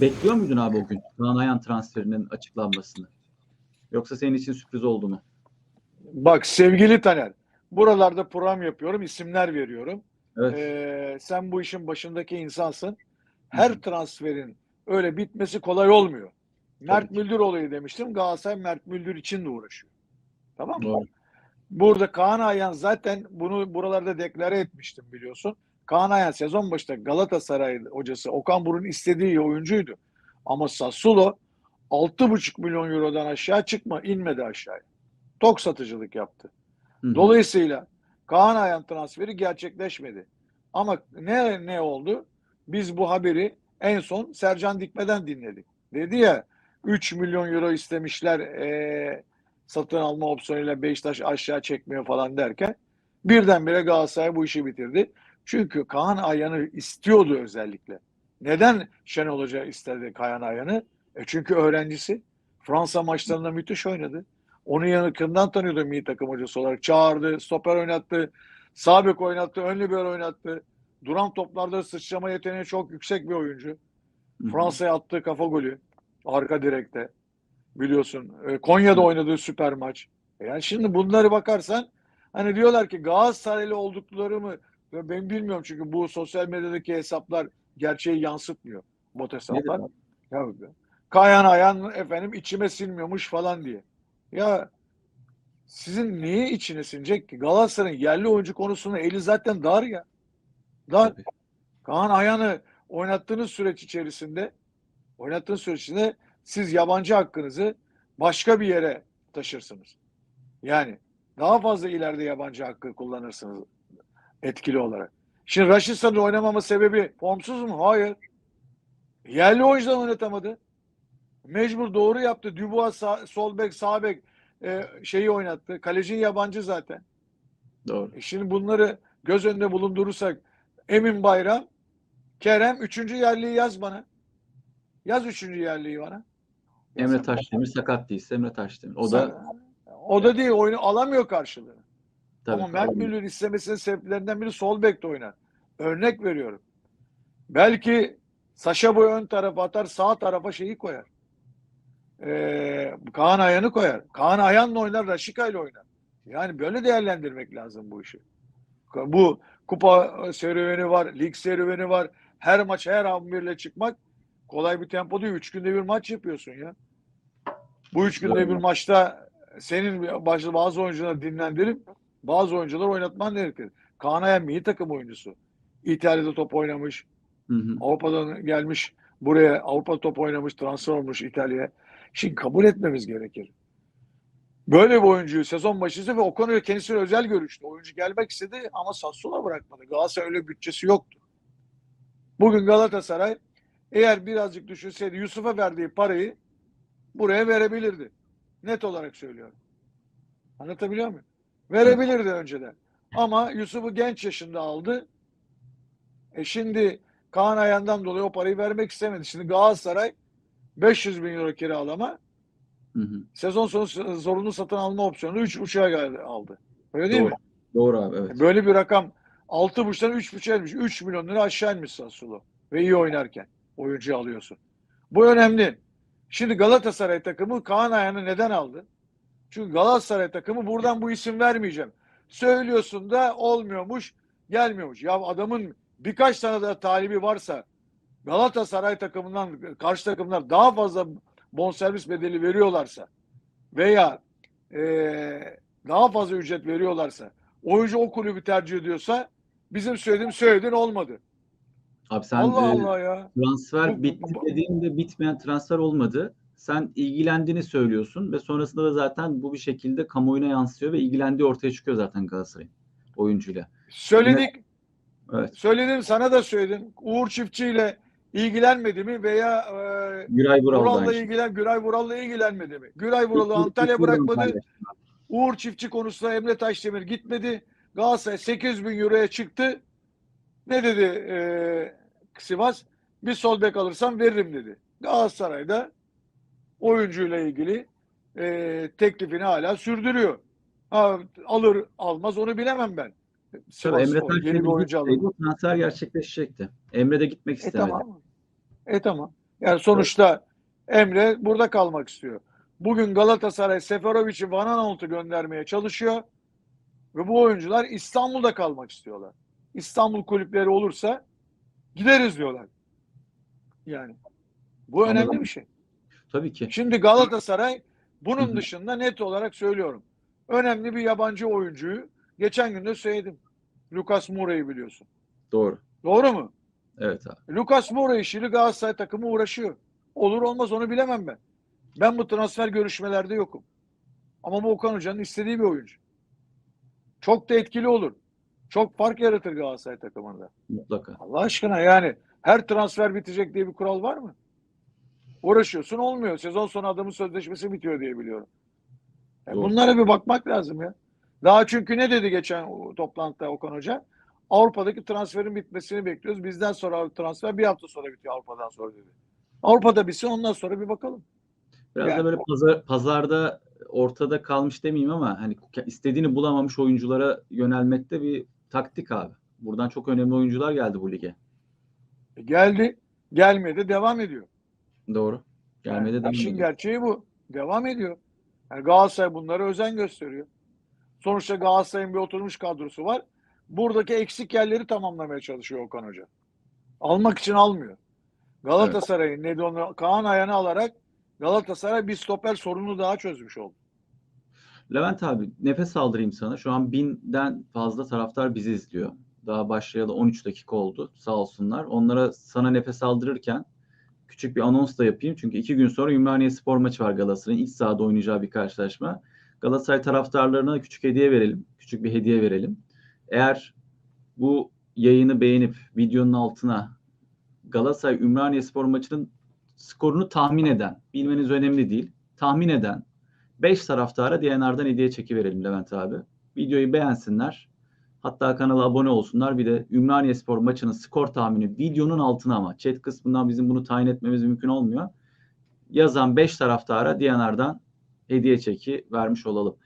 bekliyor muydun abi o gün Kaan transferinin açıklanmasını? Yoksa senin için sürpriz oldu mu? Bak sevgili Taner, buralarda program yapıyorum, isimler veriyorum. Evet. Ee, sen bu işin başındaki insansın. Her transferin öyle bitmesi kolay olmuyor. Mert. Müldür olayı demiştim. Galatasaray Mert Müldür için de uğraşıyor. Tamam mı? Doğru. Burada Kaan Ayhan zaten bunu buralarda deklare etmiştim biliyorsun. Kaan Ayhan sezon başında Galatasaray hocası Okan Buruk'un istediği oyuncuydu. Ama Sassuolo 6,5 milyon eurodan aşağı çıkma, inmedi aşağıya. Tok satıcılık yaptı. Hı hı. Dolayısıyla Kaan Ayhan transferi gerçekleşmedi. Ama ne ne oldu? Biz bu haberi en son Sercan Dikme'den dinledik. Dedi ya 3 milyon euro istemişler eee, satın alma opsiyonuyla Beşiktaş aşağı çekmiyor falan derken birdenbire Galatasaray bu işi bitirdi. Çünkü Kaan Ayhan'ı istiyordu özellikle. Neden Şenol Hoca istedi Kaan Ayhan'ı? E çünkü öğrencisi. Fransa maçlarında müthiş oynadı. Onu yakından tanıyordu milli takım hocası olarak. Çağırdı, stoper oynattı, sağ bek oynattı, ön libero oynattı. Duran toplarda sıçrama yeteneği çok yüksek bir oyuncu. Fransa'ya attığı kafa golü arka direkte biliyorsun. E, Konya'da oynadığı süper maç. E Yani şimdi bunları bakarsan hani diyorlar ki Galatasaraylı oldukları mı ben bilmiyorum çünkü bu sosyal medyadaki hesaplar gerçeği yansıtmıyor. Bot hesaplar. Ya, kayan ayan efendim içime sinmiyormuş falan diye. Ya sizin niye içine sinecek ki? Galatasaray'ın yerli oyuncu konusunda eli zaten dar ya. Dar. Tabii. Kaan Ayan'ı oynattığınız süreç içerisinde oynattığınız süreç içinde siz yabancı hakkınızı başka bir yere taşırsınız. Yani daha fazla ileride yabancı hakkı kullanırsınız etkili olarak. Şimdi Raşitsa'nın oynamama sebebi formsuz mu? Hayır. Yerli oyuncudan oynatamadı. Mecbur doğru yaptı. Dubois sağ, sol bek, sağ bek e, şeyi oynattı. Kaleci yabancı zaten. Doğru. E şimdi bunları göz önünde bulundurursak Emin Bayram, Kerem üçüncü yerliyi yaz bana. Yaz üçüncü yerliyi bana. Emre. Taşdemir sakat değilse Emre Taşdemir. O da o da değil oyunu alamıyor karşılığını. Tabii. Ama Mert Müldür istemesinin sebeplerinden biri sol bekte oynar. Örnek veriyorum. Belki Saşa Boy ön tarafa atar, sağ tarafa şeyi koyar. Ee, Kaan Ayan'ı koyar. Kaan Ayan'la oynar, Raşika ile oynar. Yani böyle değerlendirmek lazım bu işi. Bu kupa serüveni var, lig serüveni var. Her maç her 11'le çıkmak kolay bir tempo değil. Üç günde bir maç yapıyorsun ya. Bu üç günde Doğru. bir maçta senin başta bazı oyuncuları dinlendirip bazı oyuncuları oynatman gerekir. Kaan Ayan milli takım oyuncusu. İtalya'da top oynamış. Hı hı. Avrupa'dan gelmiş. Buraya Avrupa top oynamış. Transfer olmuş İtalya'ya. Şimdi kabul etmemiz gerekir. Böyle bir oyuncuyu sezon başısı ve o konuda kendisine özel görüştü. Oyuncu gelmek istedi ama Sassuolo bırakmadı. Galatasaray öyle bütçesi yoktu. Bugün Galatasaray eğer birazcık düşünseydi Yusuf'a verdiği parayı buraya verebilirdi. Net olarak söylüyorum. Anlatabiliyor muyum? Verebilirdi önceden. Ama Yusuf'u genç yaşında aldı. E şimdi Kaan Ayan'dan dolayı o parayı vermek istemedi. Şimdi Galatasaray 500 bin euro kiralama Hı hı. sezon sonu zorunlu satın alma opsiyonu 3 uçağa geldi, aldı. Öyle değil Doğru. mi? Doğru abi evet. Böyle bir rakam 6.5'tan 3.5'a inmiş. 3 milyon lira aşağı inmiş Sassuolo. Ve iyi oynarken oyuncu alıyorsun. Bu önemli. Şimdi Galatasaray takımı Kaan Ayan'ı neden aldı? Çünkü Galatasaray takımı buradan bu isim vermeyeceğim. Söylüyorsun da olmuyormuş, gelmiyormuş. Ya adamın birkaç tane daha talibi varsa Galatasaray takımından karşı takımlar daha fazla bonservis bedeli veriyorlarsa veya eee, daha fazla ücret veriyorlarsa oyuncu o kulübü tercih ediyorsa bizim söylediğim söylediğin olmadı. Abi sen Allah e, Allah ya. transfer bitti dediğinde bitmeyen transfer olmadı. Sen ilgilendiğini söylüyorsun ve sonrasında da zaten bu bir şekilde kamuoyuna yansıyor ve ilgilendiği ortaya çıkıyor zaten Galatasaray'ın oyuncuyla. Söyledik. Evet. Söyledim sana da söyledim. Uğur Çiftçi ile ilgilenmedi mi veya e, Güray Vural'la şey. ilgilen Güray Vural'la ilgilenmedi mi? Güray Vural'ı Antalya bırakmadı. Uğur Çiftçi konusunda Emre Taşdemir gitmedi. Galatasaray 8 bin euroya çıktı. Ne dedi e, Sivas? Bir sol bek alırsam veririm dedi. Galatasaray'da oyuncuyla ilgili e, teklifini hala sürdürüyor. Ha, alır almaz onu bilemem ben. Sivas Emre o yeni bir oyuncu alır. gitseydi transfer gerçekleşecekti. Emre de gitmek E istemedi. tamam. E tamam. Yani sonuçta Emre burada kalmak istiyor. Bugün Galatasaray Seferovic'i Van Aanholt'u göndermeye çalışıyor. Ve bu oyuncular İstanbul'da kalmak istiyorlar. İstanbul kulüpleri olursa gideriz diyorlar. Yani bu önemli Anladım. bir şey. Tabii ki. Şimdi Galatasaray bunun dışında net olarak söylüyorum. Önemli bir yabancı oyuncuyu geçen gün de söyledim. Lucas Moura'yı biliyorsun. Doğru. Doğru mu? Evet abi. Lucas Moura işiyle Galatasaray takımı uğraşıyor. Olur olmaz onu bilemem ben. Ben bu transfer görüşmelerde yokum. Ama bu Okan Hoca'nın istediği bir oyuncu. Çok da etkili olur. Çok fark yaratır Galatasaray takımında. Mutlaka. Allah aşkına yani her transfer bitecek diye bir kural var mı? Uğraşıyorsun olmuyor. Sezon sonu adamın sözleşmesi bitiyor diye biliyorum. E Doğru. bunlara bir bakmak lazım ya. Daha çünkü ne dedi geçen toplantıda Okan Hoca? Avrupa'daki transferin bitmesini bekliyoruz. Bizden sonra transfer bir hafta sonra bitiyor Avrupa'dan sonra dedi. Avrupa'da bitsin ondan sonra bir bakalım. Biraz Yani- da böyle pazar, pazarda ortada kalmış demeyeyim ama hani istediğini bulamamış oyunculara yönelmekte bir taktik abi. Buradan çok önemli oyuncular geldi bu lige. E geldi, gelmedi, devam ediyor. Doğru. Gelmedi Yani de işin gerçeği bu. Devam ediyor. Yani Galatasaray bunlara özen gösteriyor. Sonuçta Galatasaray'ın bir oturmuş kadrosu var. Buradaki eksik yerleri tamamlamaya çalışıyor Okan Hoca. Almak için almıyor. Galatasaray'ın Nedon'u Kaan Ayan'ı alarak Galatasaray bir stoper sorunu daha çözmüş oldu. Levent abi nefes aldırayım sana. Şu an binden fazla taraftar bizi izliyor. Daha başlayalı 13 dakika oldu. Sağ olsunlar. Onlara sana nefes aldırırken küçük bir anons da yapayım. Çünkü iki gün sonra Ümraniye Spor maçı var Galatasaray'ın. İç sahada oynayacağı bir karşılaşma. Galatasaray taraftarlarına küçük hediye verelim. Küçük bir hediye verelim. Eğer bu yayını beğenip videonun altına Galatasaray Ümraniye Spor maçının skorunu tahmin eden, bilmeniz önemli değil, tahmin eden 5 taraftara DNR'dan hediye çeki verelim Levent abi. Videoyu beğensinler. Hatta kanala abone olsunlar. Bir de Ümraniye Spor maçının skor tahmini videonun altına ama chat kısmından bizim bunu tayin etmemiz mümkün olmuyor. Yazan 5 taraftara DNR'dan hediye çeki vermiş olalım.